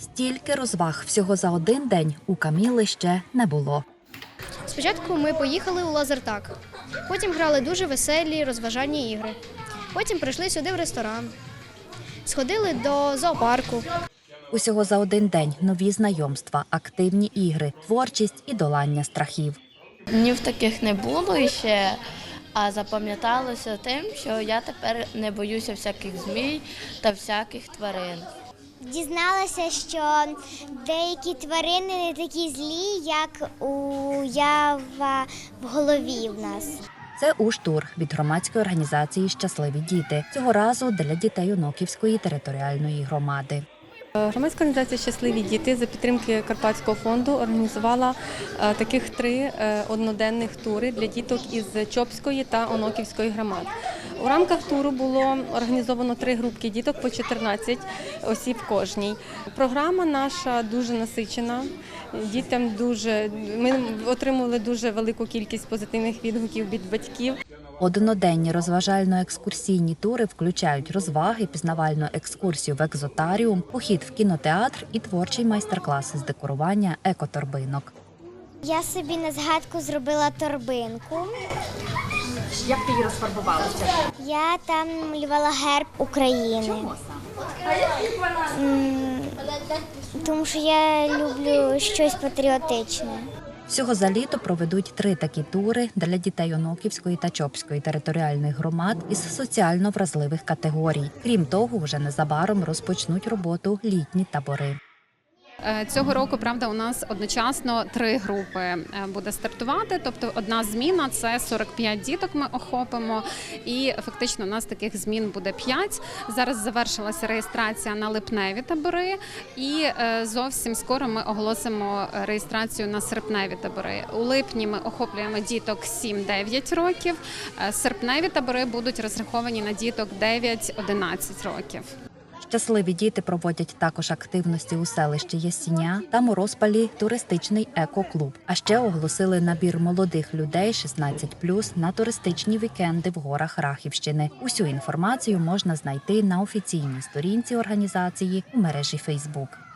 Стільки розваг всього за один день у Каміли ще не було. Спочатку ми поїхали у лазертак, потім грали дуже веселі розважальні ігри. Потім прийшли сюди в ресторан, сходили до зоопарку. Усього за один день нові знайомства, активні ігри, творчість і долання страхів. Днів таких не було ще, а запам'яталося тим, що я тепер не боюся всяких змій та всяких тварин. Дізналася, що деякі тварини не такі злі, як уява в голові в нас. Це Уштур від громадської організації Щасливі діти цього разу для дітей Оноківської територіальної громади. Громадська організація Щасливі діти за підтримки Карпатського фонду організувала е, таких три е, одноденних тури для діток із Чопської та Оноківської громад. У рамках туру було організовано три групки діток по 14 осіб кожній. Програма наша дуже насичена. Дітям дуже ми отримали дуже велику кількість позитивних відгуків від батьків. Одноденні розважально-екскурсійні тури включають розваги, пізнавальну екскурсію в екзотаріум, похід в кінотеатр і творчий майстер-клас з декорування екоторбинок. Я собі на згадку зробила торбинку. Як ти її розфарбувалася? Я там малювала герб України. Чому саме? Тому що я люблю щось патріотичне. Всього за літо проведуть три такі тури для дітей Оноківської та Чопської територіальних громад із соціально вразливих категорій. Крім того, вже незабаром розпочнуть роботу літні табори. Е, Цього року, правда, у нас одночасно три групи е, буде стартувати. Тобто, одна зміна це 45 діток. Ми охопимо, і фактично у нас таких змін буде 5. Зараз завершилася реєстрація на липневі табори, і е, зовсім скоро ми оголосимо реєстрацію на серпневі табори. У липні ми охоплюємо діток 7-9 років. Серпневі табори будуть розраховані на діток 9-11 років. Щасливі діти проводять також активності у селищі Ясіня та розпалі туристичний екоклуб. А ще оголосили набір молодих людей 16+, на туристичні вікенди в горах Рахівщини. Усю інформацію можна знайти на офіційній сторінці організації у мережі Фейсбук.